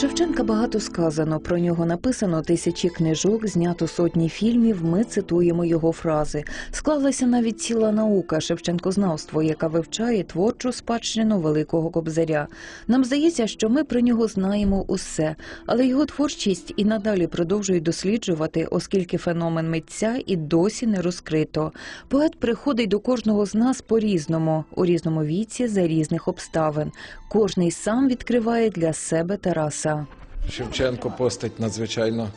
Шевченка багато сказано. Про нього написано тисячі книжок, знято сотні фільмів. Ми цитуємо його фрази. Склалася навіть ціла наука Шевченкознавство, яка вивчає творчу спадщину великого кобзаря. Нам здається, що ми про нього знаємо усе, але його творчість і надалі продовжують досліджувати, оскільки феномен митця і досі не розкрито. Поет приходить до кожного з нас по-різному, у різному віці, за різних обставин. Кожний сам відкриває для себе Тараса. Шевченко постать надзвичайно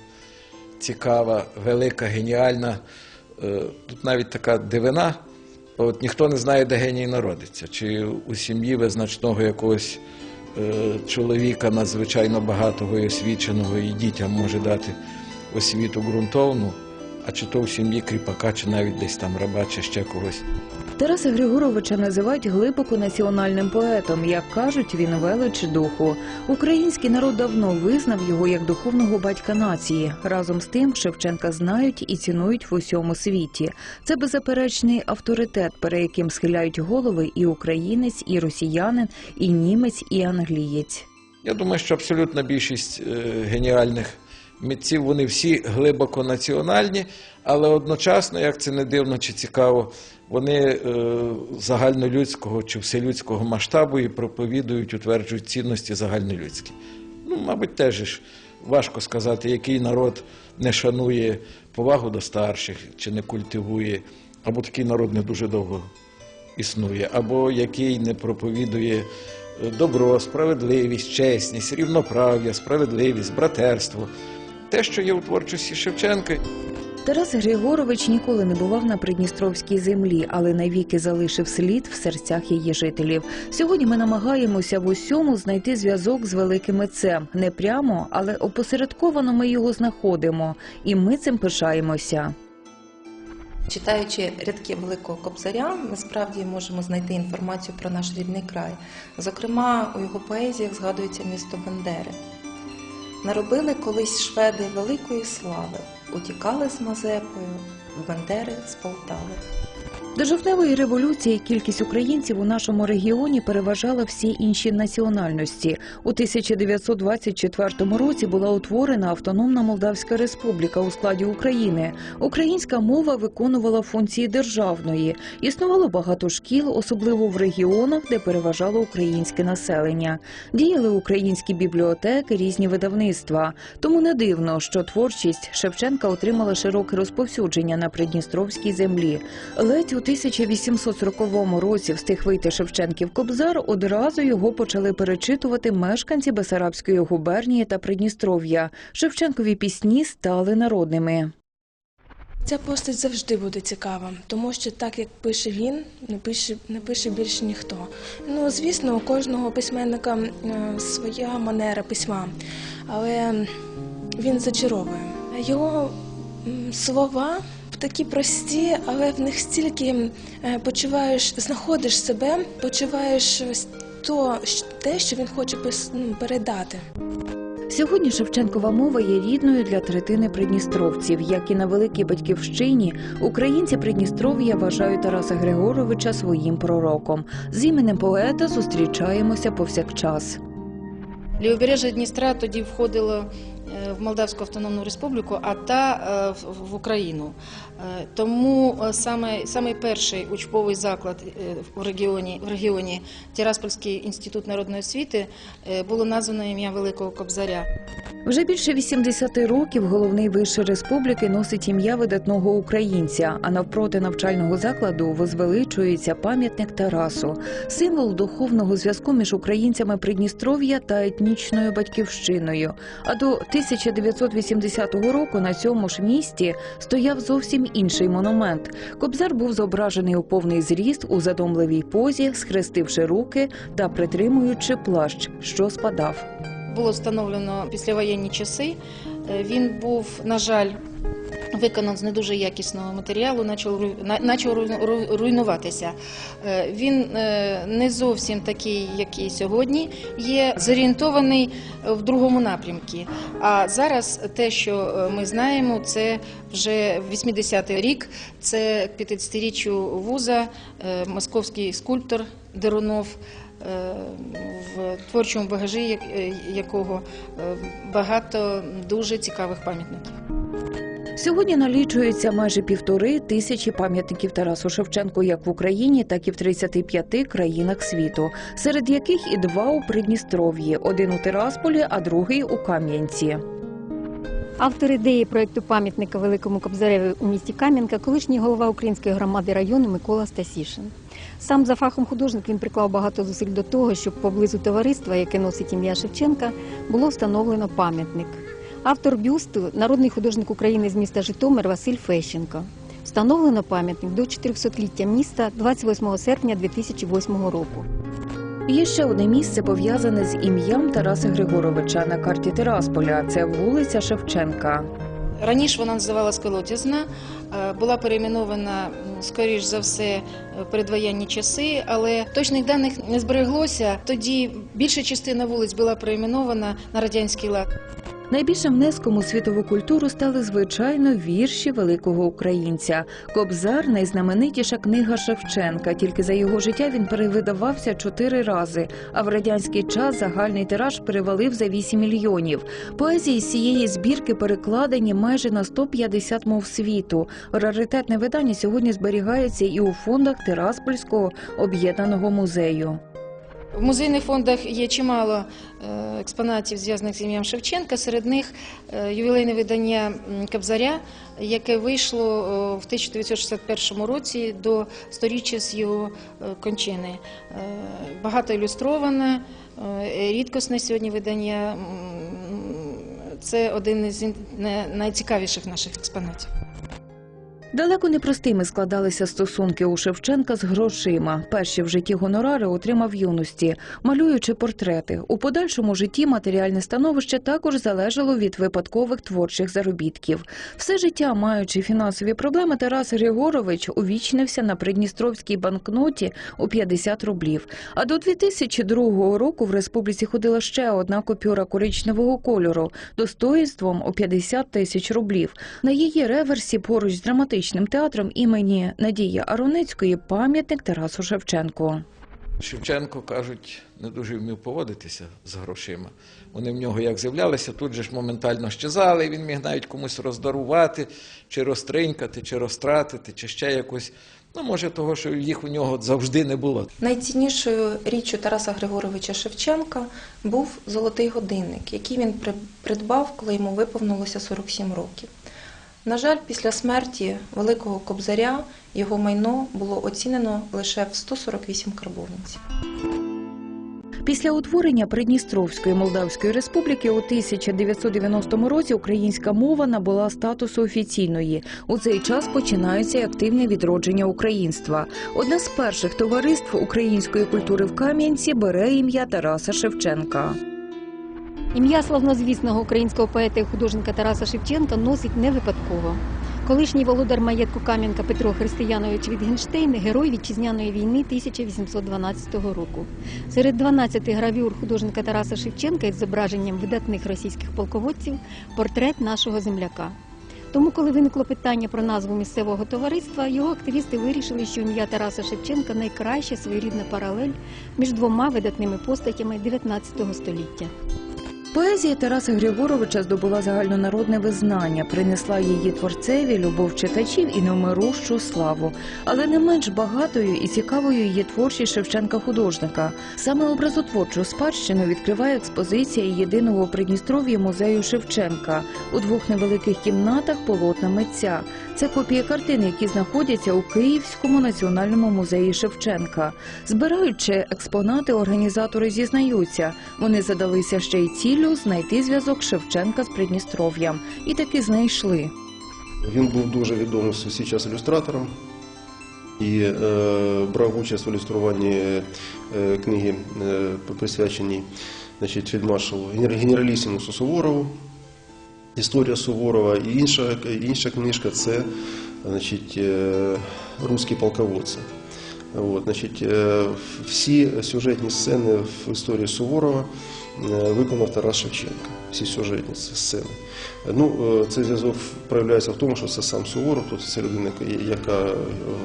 цікава, велика, геніальна. Е, Тут навіть така дивина. От ніхто не знає, де геній народиться. Чи у сім'ї визначного якогось е, чоловіка надзвичайно багатого і освіченого, і дітям може дати освіту ґрунтовну, а чи то в сім'ї кріпака, чи навіть десь там раба, чи ще когось. Тараса Григоровича називають глибоко національним поетом. Як кажуть, він велич духу. Український народ давно визнав його як духовного батька нації. Разом з тим Шевченка знають і цінують в усьому світі. Це беззаперечний авторитет, перед яким схиляють голови і українець, і росіянин, і німець, і англієць. Я думаю, що абсолютна більшість е, геніальних митців, вони всі глибоко національні, але одночасно, як це не дивно чи цікаво, вони е, загальнолюдського чи вселюдського масштабу і проповідують, утверджують цінності загальнолюдські. Ну, мабуть, теж ж важко сказати, який народ не шанує повагу до старших чи не культивує, або такий народ не дуже довго існує, або який не проповідує е, добро, справедливість, чесність, рівноправ'я, справедливість, братерство. Те, що є у творчості Шевченка, Тарас Григорович ніколи не бував на придністровській землі, але навіки залишив слід в серцях її жителів. Сьогодні ми намагаємося в усьому знайти зв'язок з великим митцем. Не прямо, але опосередковано ми його знаходимо, і ми цим пишаємося. Читаючи рядки Великого Кобзаря, ми справді можемо знайти інформацію про наш рідний край. Зокрема, у його поезіях згадується місто Бендери. Наробили колись шведи великої слави, утікали з Мазепою, в Бандери з Полтави. До жовтневої революції кількість українців у нашому регіоні переважала всі інші національності. У 1924 році була утворена Автономна Молдавська Республіка у складі України. Українська мова виконувала функції державної. Існувало багато шкіл, особливо в регіонах, де переважало українське населення. Діяли українські бібліотеки, різні видавництва. Тому не дивно, що творчість Шевченка отримала широке розповсюдження на Придністровській землі. Ледь 1840 році встиг вийти Шевченків Кобзар, одразу його почали перечитувати мешканці Бесарабської губернії та Придністров'я. Шевченкові пісні стали народними. Ця постать завжди буде цікава, тому що так як пише він, не пише, не пише більше ніхто. Ну, звісно, у кожного письменника е, своя манера письма, але він зачаровує. Його слова такі прості, але в них стільки е, почуваєш, знаходиш себе, почуваєш то, те, що він хоче передати. Сьогодні Шевченкова мова є рідною для третини придністровців. Як і на великій батьківщині, українці Придністров'я вважають Тараса Григоровича своїм пророком. З іменем поета зустрічаємося повсякчас. Лівобережжя Дністра тоді входило в Молдавську Автономну Республіку, а та е, в- Україну. Е, Тому е, саме, саме перший учбовий заклад е, в регіоні, в регіоні Тираспольський інститут народної освіти е, було названо ім'я Великого Кобзаря. Вже більше 80 років головний виш республіки носить ім'я видатного українця. А навпроти навчального закладу возвеличується пам'ятник Тарасу, символ духовного зв'язку між українцями Придністров'я та етнічною батьківщиною. А до 1980 року на цьому ж місці стояв зовсім інший монумент. Кобзар був зображений у повний зріст у задомливій позі, схрестивши руки та притримуючи плащ, що спадав. Було встановлено післявоєнні часи. Е, Він був, на жаль, Виконан з не дуже якісного матеріалу, почав, руйнуватися. Е, Він е, не зовсім такий, який сьогодні є, зорієнтований в другому напрямку. А зараз те, що е, ми знаємо, це вже 80-й рік, це 50-річчю вуза, московський скульптор Дерунов, в творчому багажі якого багато дуже цікавих пам'ятників. Сьогодні налічується майже півтори тисячі пам'ятників Тарасу Шевченку як в Україні, так і в 35 країнах світу, серед яких і два у Придністров'ї: один у Тирасполі, а другий у Кам'янці. Автор ідеї проекту пам'ятника Великому Кобзареві у місті Кам'янка, колишній голова української громади району Микола Стасішин. Сам за фахом художник він приклав багато зусиль до того, щоб поблизу товариства, яке носить ім'я Шевченка, було встановлено пам'ятник. Автор бюсту народний художник України з міста Житомир Василь Фещенко. Встановлено пам'ятник до 400-ліття міста 28 серпня 2008 року. Є ще одне місце пов'язане з ім'ям Тараса Григоровича на карті Тирасполя. Це вулиця Шевченка. Раніше вона називалась Колодязна, е, була перейменована, скоріш за все, е, в передвоєнні часи, але точних даних не збереглося. Тоді більша частина вулиць була перейменована на радянський лад. Найбільшим внеском у світову культуру стали звичайно вірші великого українця. Кобзар найзнаменитіша книга Шевченка. Тільки за його життя він перевидавався чотири рази. А в радянський час загальний тираж перевалив за 8 мільйонів. Поезії з цієї збірки перекладені майже на 150 мов світу. Раритетне видання сьогодні зберігається і у фондах Тираспольського об'єднаного музею. В музейних фондах є чимало е, експонатів, зв'язаних з ім'ям Шевченка. Серед них е, ювілейне видання м, Кобзаря, яке вийшло в 1961 році до сторіччя з його е, кончини. Багато ілюстроване, е, рідкісне сьогодні видання. Це один із найцікавіших наших експонатів. Далеко не простими складалися стосунки у Шевченка з грошима. Перші в житті гонорари отримав юності, малюючи портрети. У подальшому житті матеріальне становище також залежало від випадкових творчих заробітків. Все життя, маючи фінансові проблеми, Тарас Григорович увічнився на придністровській банкноті у 50 рублів. А до 2002 року в республіці ходила ще одна купюра коричневого кольору достоїнством у 50 тисяч рублів. На її реверсі поруч з драматичним театром імені Надії Аронецької пам'ятник Тарасу Шевченку. Шевченко, кажуть, не дуже вмів поводитися з грошима. Вони в нього як з'являлися, тут же ж моментально щезали, він міг навіть комусь роздарувати, чи розтринькати, чи розтратити, чи ще якось. Ну, може, того, що їх у нього завжди не було. Найціннішою річчю Тараса Григоровича Шевченка був золотий годинник, який він при- придбав, коли йому виповнилося 47 років. На жаль, після смерті великого кобзаря його майно було оцінено лише в 148 карбованців. Після утворення Придністровської Молдавської республіки у 1990 році українська мова набула статусу офіційної. У цей час починається активне відродження українства. Одне з перших товариств української культури в Кам'янці бере ім'я Тараса Шевченка. Ім'я славнозвісного українського поета і художника Тараса Шевченка носить не випадково. Колишній володар маєтку Кам'янка Петро Християнович Вітгенштейн – герой вітчизняної війни 1812 року. Серед 12 гравюр художника Тараса Шевченка із зображенням видатних російських полководців портрет нашого земляка. Тому, коли виникло питання про назву місцевого товариства, його активісти вирішили, що ім'я Тараса Шевченка найкраща своєрідна паралель між двома видатними постатями 19 століття. Поезія Тараса Григоровича здобула загальнонародне визнання, принесла її творцеві любов читачів і невмирущу славу. Але не менш багатою і цікавою є творчість Шевченка художника. Саме образотворчу спадщину відкриває експозиція єдиного у Придністров'ї музею Шевченка у двох невеликих кімнатах полотна митця. Це копії картин, які знаходяться у Київському національному музеї Шевченка. Збираючи експонати, організатори зізнаються, вони задалися ще й ціллю знайти зв'язок Шевченка з Придністров'ям. І таки знайшли. Він був дуже відомим в свій час ілюстратором і е, брав участь в ілюструванні е, книги, е, присвяченій значить, фельдмаршалу генералісімусу Суворову. Історія Суворова і інша, інша книжка це значить, е, русські полководці. От, значить, е, всі сюжетні сцени в історії Суворова виконав Тарас Шевченко. Всі сюжетні сцени. Ну, е, цей зв'язок проявляється в тому, що це сам Суворов, тобто це людина, яка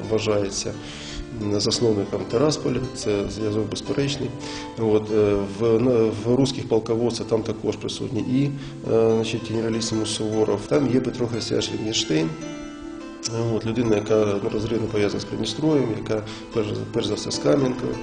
вважається засновником Тарасполя, це зв'язок безперечний. От, е, в, в русських полководцях там також присутні і е, значить, генералісимус Суворов. Там є Петро Хрестяш Вінгенштейн, От, людина, яка нерозривно пов'язана з Придністров'ям, яка перш за все з Кам'янкою.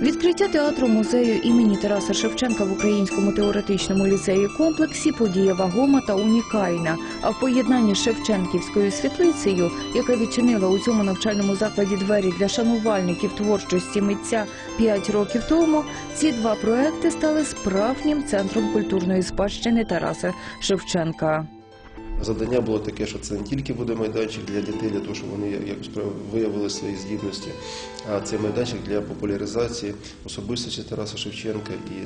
Відкриття театру музею імені Тараса Шевченка в Українському теоретичному ліцеї комплексі подія вагома та унікальна. А в поєднанні з Шевченківською світлицею, яка відчинила у цьому навчальному закладі двері для шанувальників творчості митця 5 років тому, ці два проекти стали справжнім центром культурної спадщини Тараса Шевченка. Завдання було таке, що це не тільки буде майданчик для дітей, для того, щоб вони якось виявили свої здібності, а це майданчик для популяризації особистості Тараса Шевченка і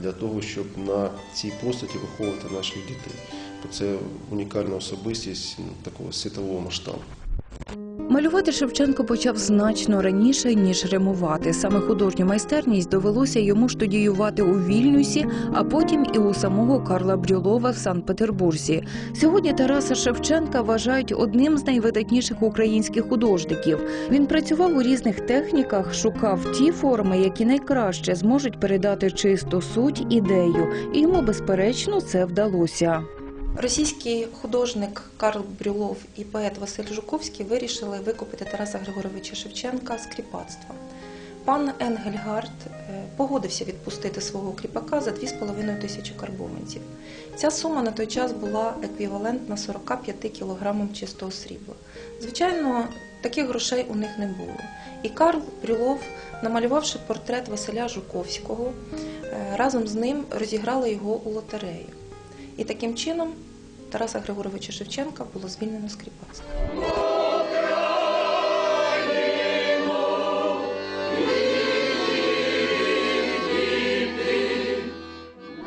для того, щоб на цій постаті виховувати наших дітей. Бо це унікальна особистість ну, такого світового масштабу. Малювати Шевченко почав значно раніше, ніж римувати. Саме художню майстерність довелося йому студіювати у Вільнюсі, а потім і у самого Карла Брюлова в Санкт-Петербурзі. Сьогодні Тараса Шевченка вважають одним з найвидатніших українських художників. Він працював у різних техніках, шукав ті форми, які найкраще зможуть передати чисту суть ідею, і йому безперечно це вдалося. Російський художник Карл Брюлов і поет Василь Жуковський вирішили викупити Тараса Григоровича Шевченка з кріпацтва. Пан Енгельгард е, погодився відпустити свого кріпака за 2,5 тисячі карбованців. Ця сума на той час була еквівалентна 45 кілограмам чистого срібла. Звичайно, таких грошей у них не було. І Карл Брюлов, намалювавши портрет Василя Жуковського, е, разом з ним розіграли його у лотерею. І таким чином Тараса Григоровича Шевченка було звільнено з кріпацтва.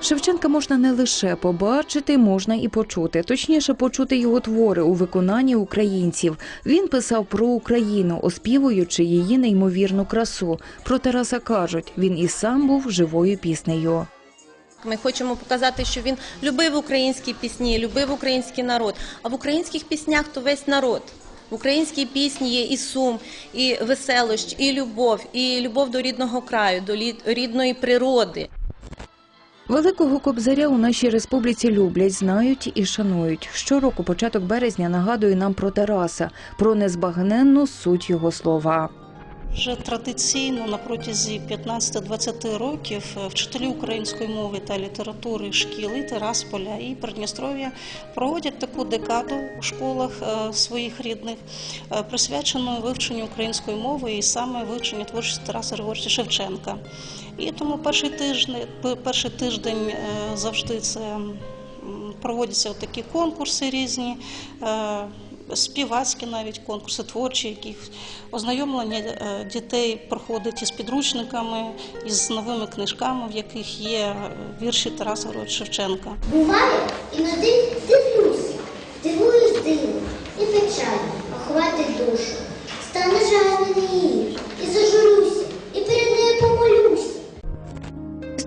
Шевченка можна не лише побачити, можна і почути. Точніше, почути його твори у виконанні українців. Він писав про Україну, оспівуючи її неймовірну красу. Про Тараса кажуть, він і сам був живою піснею. Ми хочемо показати, що він любив українські пісні, любив український народ. А в українських піснях то весь народ. В українській пісні є і сум, і веселощ, і любов, і любов до рідного краю, до рідної природи. Великого кобзаря у нашій республіці люблять, знають і шанують. Щороку початок березня нагадує нам про Тараса, про незбагненну суть його слова. Вже традиційно на протязі 15-20 років е, вчителі української мови та літератури шкіли Терасполя і Придністров'я проводять таку декаду у школах е, своїх рідних, е, присвячену вивченню української мови і саме вивченню творчості Тараса Григоровича Шевченка. І тому перший тиждень, перший тиждень завжди це проводяться такі конкурси різні. Співацькі навіть конкурси, творчі, які ознайомлення е, дітей проходить із підручниками, із новими книжками, в яких є е, вірші Тараса Григоровича Шевченка. Буває, іноді дивлюся, дивуюсь диву і печаль охватить душу. Стане жаль її і зажурюся,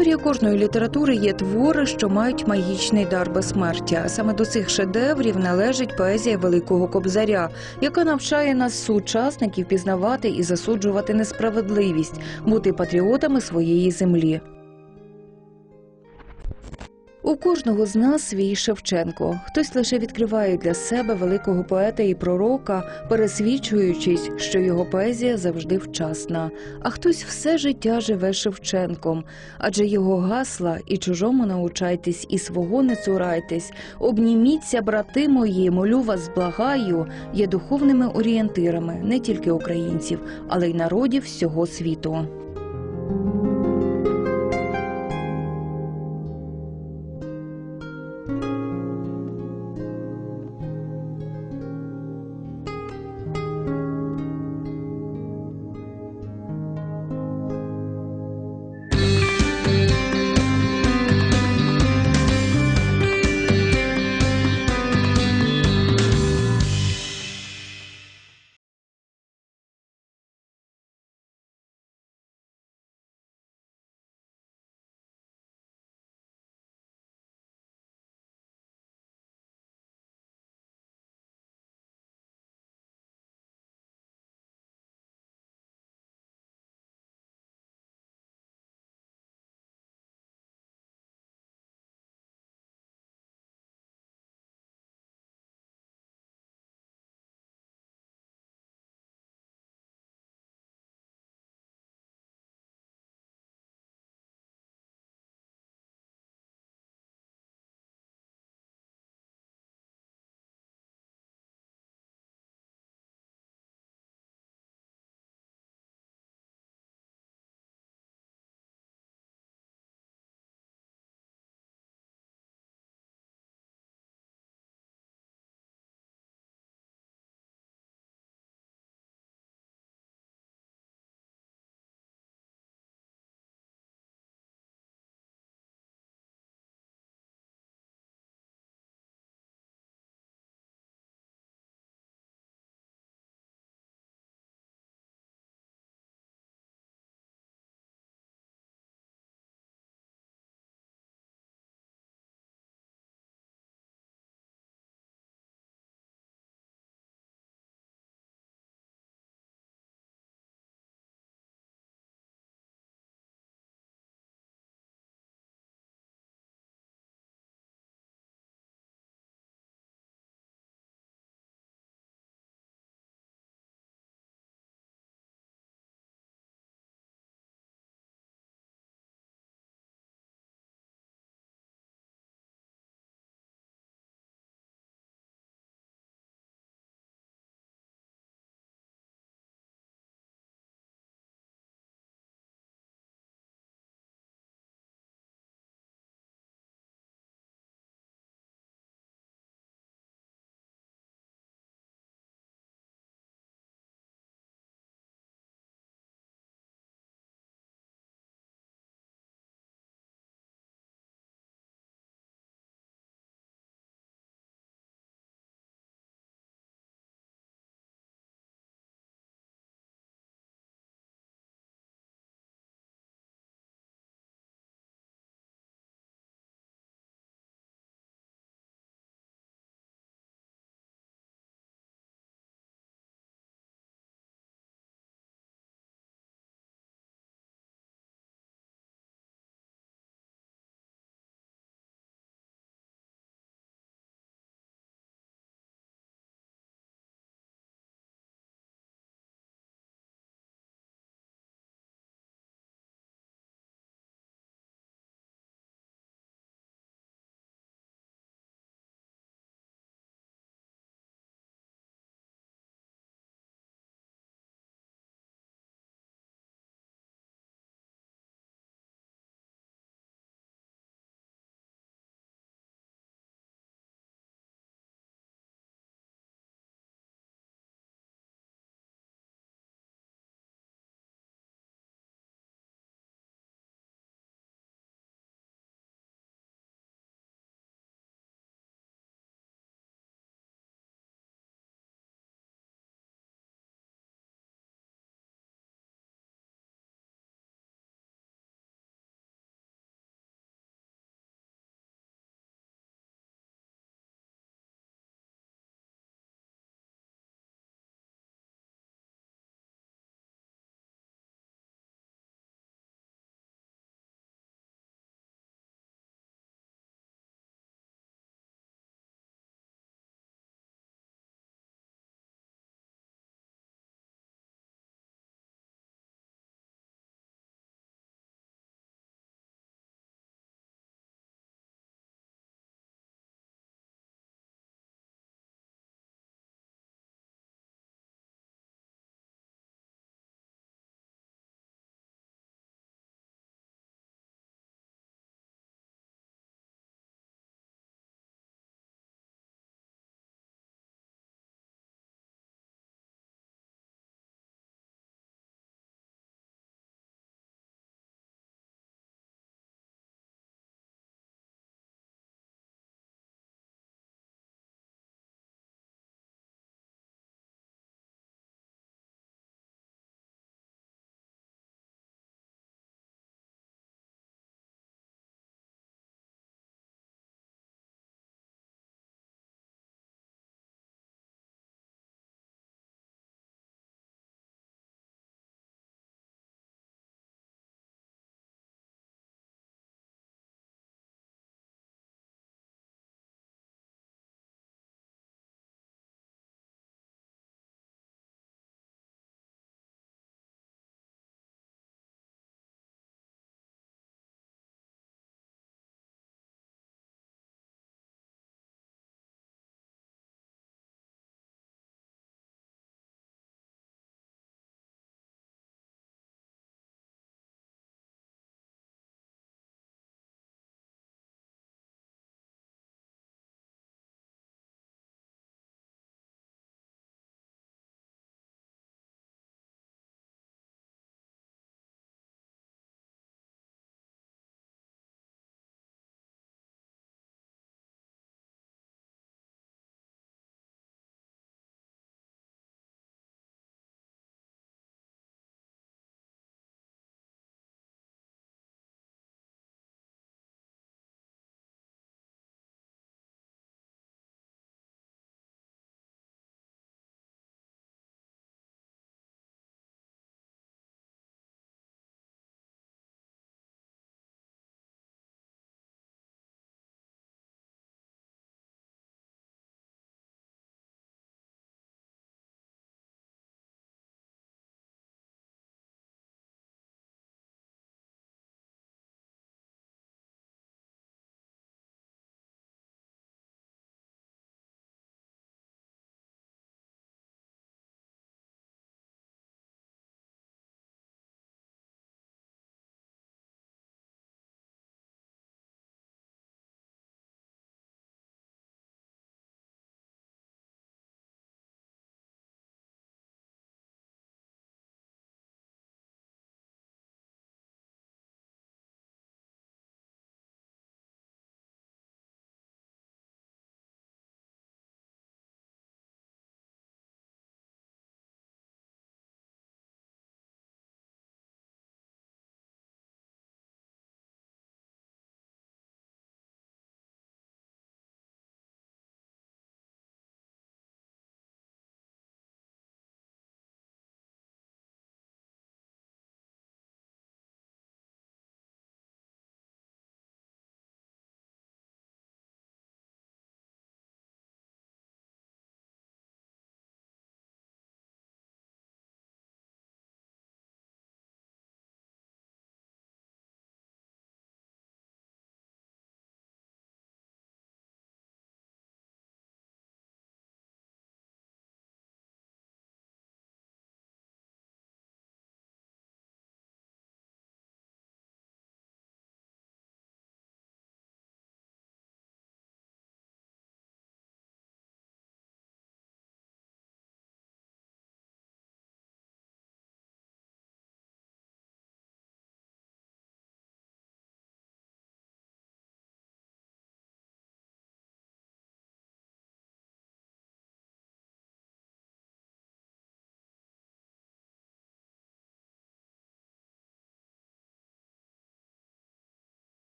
Історія кожної літератури є твори, що мають магічний дар безсмертя. Саме до цих шедеврів належить поезія Великого Кобзаря, яка навчає нас сучасників пізнавати і засуджувати несправедливість, бути патріотами своєї землі. У кожного з нас свій Шевченко. Хтось лише відкриває для себе великого поета і пророка, пересвідчуючись, що його поезія завжди вчасна. А хтось все життя живе Шевченком, адже його гасла і чужому научайтесь, і свого не цурайтесь. Обніміться, брати мої, молю вас, благаю, є духовними орієнтирами не тільки українців, але й народів всього світу.